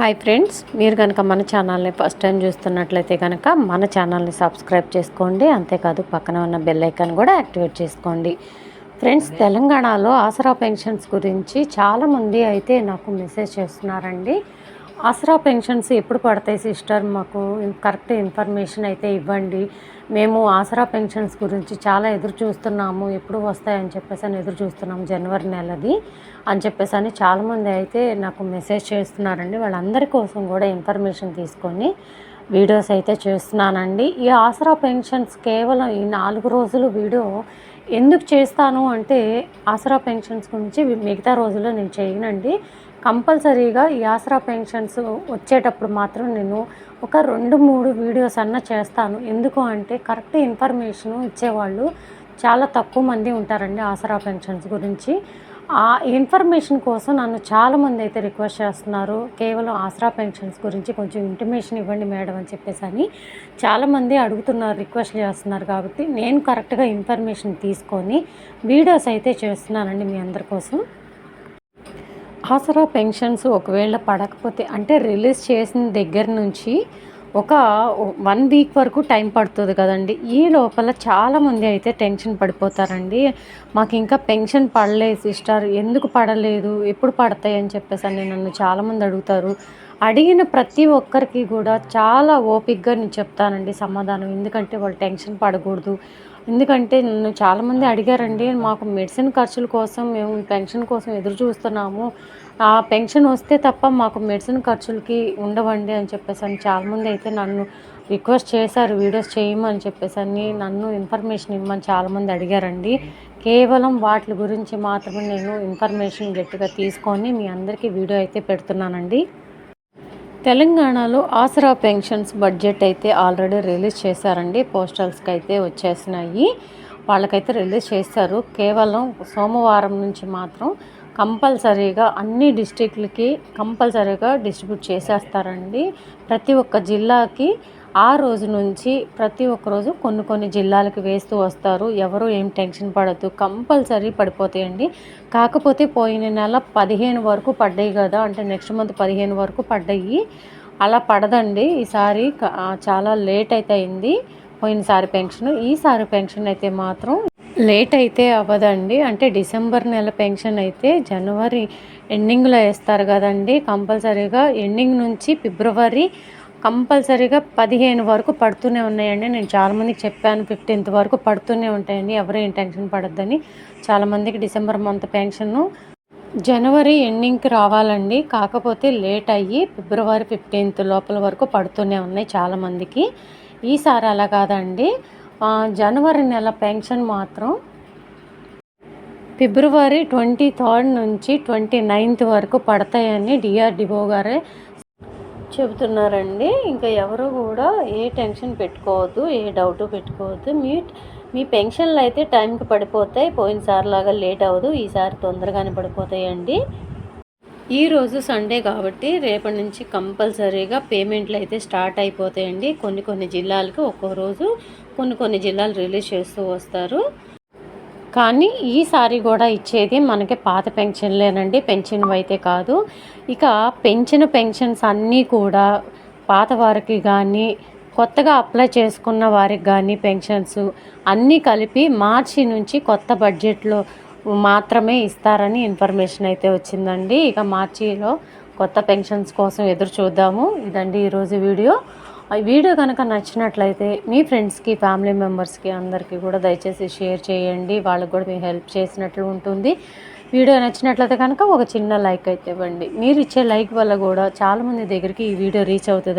Hi friends మీరు కనుక మన ఛానల్ని ఫస్ట్ టైం చూస్తున్నట్లయితే కనుక మన ఛానల్ని సబ్స్క్రైబ్ చేసుకోండి. అంతేకాదు పక్కన ఉన్న బెల్ ఐకాన్ కూడా యాక్టివేట్ చేసుకోండి. ఫ్రెండ్స్ తెలంగాణలో ఆసరా పెన్షన్స్ గురించి చాలామంది అయితే నాకు మెసేజ్ చేస్తున్నారండి. ఆసరా పెన్షన్స్ ఎప్పుడు పడతాయి సిస్టర్? మాకు కరెక్ట్ ఇన్ఫర్మేషన్ అయితే ఇవ్వండి. మేము ఆసరా పెన్షన్స్ గురించి చాలా ఎదురు చూస్తున్నాము. ఎప్పుడు వస్తాయని చెప్పేసి అని ఎదురు చూస్తున్నాము జనవరి నెలది అని చెప్పేసి అని చాలామంది అయితే నాకు మెసేజ్ చేస్తున్నారండి. వాళ్ళందరి కోసం కూడా ఇన్ఫర్మేషన్ తీసుకొని వీడియోస్ అయితే చేస్తున్నానండి. ఈ ఆసరా పెన్షన్స్ కేవలం ఈ నాలుగు రోజులు వీడియో ఎందుకు చేస్తాను అంటే ఆసరా పెన్షన్స్ గురించి మిగతా రోజుల్లో నేను చేయనండి. కంపల్సరీగా ఈ ఆసరా పెన్షన్స్ వచ్చేటప్పుడు మాత్రం నేను ఒక రెండు మూడు వీడియోస్ అన్న చేస్తాను. ఎందుకు అంటే కరెక్ట్ ఇన్ఫర్మేషన్ ఇచ్చేవాళ్ళు చాలా తక్కువ మంది ఉంటారండి ఆసరా పెన్షన్స్ గురించి. ఆ ఇన్ఫర్మేషన్ కోసం నన్ను చాలామంది అయితే రిక్వెస్ట్ చేస్తున్నారు. కేవలం ఆసరా పెన్షన్స్ గురించి కొంచెం ఇంటిమేషన్ ఇవ్వండి మేడం అని చెప్పేసి అని చాలామంది అడుగుతున్నారు రిక్వెస్ట్ చేస్తున్నారు కాబట్టి నేను కరెక్ట్గా ఇన్ఫర్మేషన్ తీసుకొని వీడియోస్ అయితే చేస్తున్నానండి మీ అందరి కోసం. ఆసరా పెన్షన్స్ ఒకవేళ పడకపోతే అంటే రిలీజ్ చేసిన దగ్గర నుంచి ఒక వన్ వీక్ వరకు టైం పడుతుంది కదండి. ఈ లోపల చాలామంది అయితే టెన్షన్ పడిపోతారండి. మాకు ఇంకా పెన్షన్ పడలేదు సిస్టర్ ఎందుకు పడలేదు? ఎప్పుడు పడతాయి అని చెప్పేసి అని నన్ను చాలామంది అడుగుతారు. అడిగిన ప్రతి ఒక్కరికి కూడా చాలా ఓపిక్గా నేను చెప్తానండి సమాధానం. ఎందుకంటే వాళ్ళు టెన్షన్ పడకూడదు. ఎందుకంటే నన్ను చాలామంది అడిగారండి మాకు మెడిసిన్ ఖర్చుల కోసం మేము పెన్షన్ కోసం ఎదురు చూస్తున్నాము. ఆ పెన్షన్ వస్తే తప్ప మాకు మెడిసిన్ ఖర్చులకి ఉండవండి అని చెప్పేసి అని చాలామంది అయితే నన్ను రిక్వెస్ట్ చేశారు వీడియోస్ చేయమని చెప్పేసి అని నన్ను ఇన్ఫర్మేషన్ ఇవ్వమని చాలామంది అడిగారండి. కేవలం వాటి గురించి మాత్రమే నేను ఇన్ఫర్మేషన్ గట్టిగా తీసుకొని మీ అందరికీ వీడియో అయితే పెడుతున్నానండి. తెలంగాణలో ఆసరా పెన్షన్స్ బడ్జెట్ అయితే ఆల్రెడీ రిలీజ్ చేశారండి. పోస్టల్స్కి అయితే వచ్చేసినాయి. వాళ్ళకైతే రిలీజ్ చేశారు. కేవలం సోమవారం నుంచి మాత్రం కంపల్సరీగా అన్ని డిస్టిక్లకి కంపల్సరీగా డిస్ట్రిబ్యూట్ చేసేస్తారండి. ప్రతి ఒక్క జిల్లాకి ఆ రోజు నుంచి ప్రతి ఒక్కరోజు కొన్ని కొన్ని జిల్లాలకు వేస్తూ వస్తారు. ఎవరు ఏం టెన్షన్ పడద్దు కంపల్సరీ పడిపోతాయండి. కాకపోతే పోయిన నెల పదిహేను వరకు పడ్డాయి కదా అంటే నెక్స్ట్ మంత్ పదిహేను వరకు పడ్డాయి. అలా పడదండి. ఈసారి చాలా లేట్ అయితే అయింది పోయినసారి పెన్షన్. ఈసారి పెన్షన్ అయితే మాత్రం లేట్ అయితే అవ్వదండి. అంటే డిసెంబర్ నెల పెన్షన్ అయితే జనవరి ఎండింగ్లో వేస్తారు కదండి. కంపల్సరీగా ఎండింగ్ నుంచి ఫిబ్రవరి కంపల్సరీగా పదిహేను వరకు పడుతూనే ఉన్నాయండి. నేను చాలామందికి చెప్పాను ఫిఫ్టీన్త్ వరకు పడుతూనే ఉంటాయండి. ఎవరు ఏం టెన్షన్ పడద్దని. చాలామందికి డిసెంబర్ మంత్ పెన్షన్ జనవరి ఎండింగ్కి రావాలండి. కాకపోతే లేట్ అయ్యి ఫిబ్రవరి ఫిఫ్టీన్త్ లోపల వరకు పడుతూనే ఉన్నాయి చాలామందికి ఈసారి అలా కాదండి. జనవరి నెల పెన్షన్ మాత్రం ఫిబ్రవరి ట్వంటీ థర్డ్ నుంచి ట్వంటీ నైన్త్ వరకు పడతాయని డిఆర్డిఓ గారే చెబుతున్నారండి. ఇంకా ఎవరు కూడా ఏ టెన్షన్ పెట్టుకోవద్దు ఏ డౌట్ పెట్టుకోవద్దు. మీ మీ పెన్షన్లు అయితే టైంకి పడిపోతాయి. పోయినసారి లాగా లేట్ అవ్వదు. ఈసారి తొందరగానే పడిపోతాయండి. ఈరోజు సండే కాబట్టి రేపటి నుంచి కంపల్సరీగా పేమెంట్లు అయితే స్టార్ట్ అయిపోతాయండి. కొన్ని కొన్ని జిల్లాలకు ఒక్కో రోజు కొన్ని కొన్ని జిల్లాలు రిలీజ్ చేస్తూ వస్తారు. కానీ ఈసారి కూడా ఇచ్చేది మనకి పాత పెన్షన్లేనండి పెన్షన్ అయితే కాదు. ఇక పెంచిన పెన్షన్స్ అన్నీ కూడా పాత వారికి కానీ కొత్తగా అప్లై చేసుకున్న వారికి కానీ పెన్షన్స్ అన్నీ కలిపి మార్చి నుంచి కొత్త బడ్జెట్లో మాత్రమే ఇస్తారని ఇన్ఫర్మేషన్ అయితే వచ్చిందండి. ఇక మార్చిలో కొత్త పెన్షన్స్ కోసం ఎదురు చూద్దాము. ఇదండి ఈరోజు వీడియో. వీడియో కనుక నచ్చినట్లయితే మీ ఫ్రెండ్స్కి ఫ్యామిలీ మెంబర్స్కి అందరికీ కూడా దయచేసి షేర్ చేయండి. వాళ్ళకి కూడా మీరు హెల్ప్ చేసినట్లు ఉంటుంది. వీడియో నచ్చినట్లయితే కనుక ఒక చిన్న లైక్ అయితే ఇవ్వండి. మీరు ఇచ్చే లైక్ వల్ల కూడా చాలామంది దగ్గరికి ఈ వీడియో రీచ్ అవుతుంది.